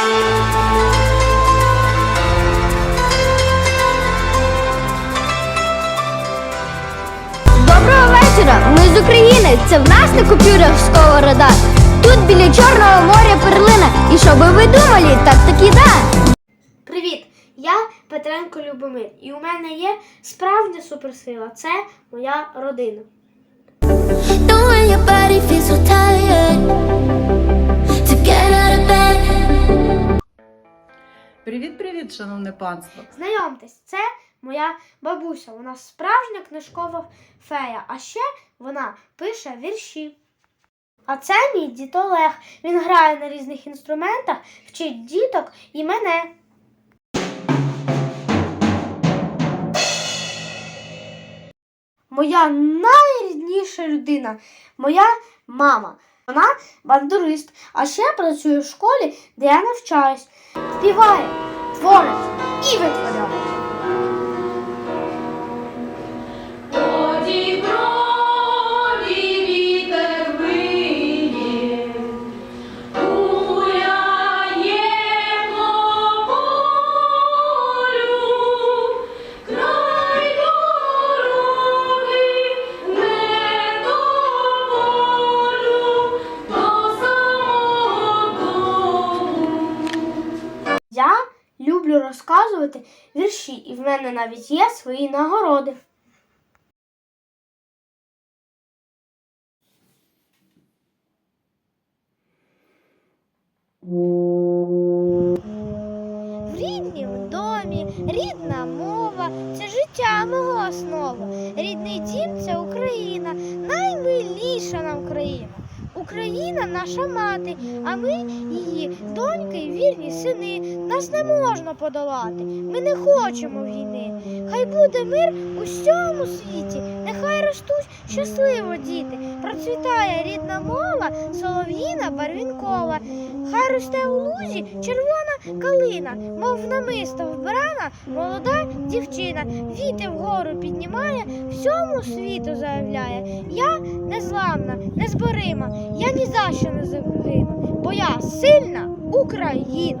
Доброго вечора! Ми з України. Це в нас на купюрах сковорода. Тут біля Чорного моря перлина. І що би ви думали, так таки да. Привіт! Я Петренко Любомир. І у мене є справжня суперсила. Це моя родина. Привіт, привіт, шановне панство! Знайомтесь, це моя бабуся. Вона справжня книжкова фея. А ще вона пише вірші. А це мій дід Олег. Він грає на різних інструментах, вчить діток і мене. Моя найрідніша людина, моя мама. Вона бандурист, а ще працює в школі, де я навчаюсь. Співає, творить і витворяє. Люблю розказувати вірші, і в мене навіть є свої нагороди. В ріднім домі рідна мова це життя мого основа. Рідний дім це Україна, наймиліша нам країна. Україна наша мати, а ми її доньки вірні сини. Нас не можна подолати. Ми не хочемо війни. Хай буде мир у всьому світі, нехай ростуть щасливо діти. Процвітає рідна мова, солов'їна барвінкова. Хай росте у лузі червона калина, мов намисто вбрана молода дівчина. Віти вгору піднімає, всьому світу заявляє. Я незламна, незборима, я ні за що не загину, бо я сильна Україна.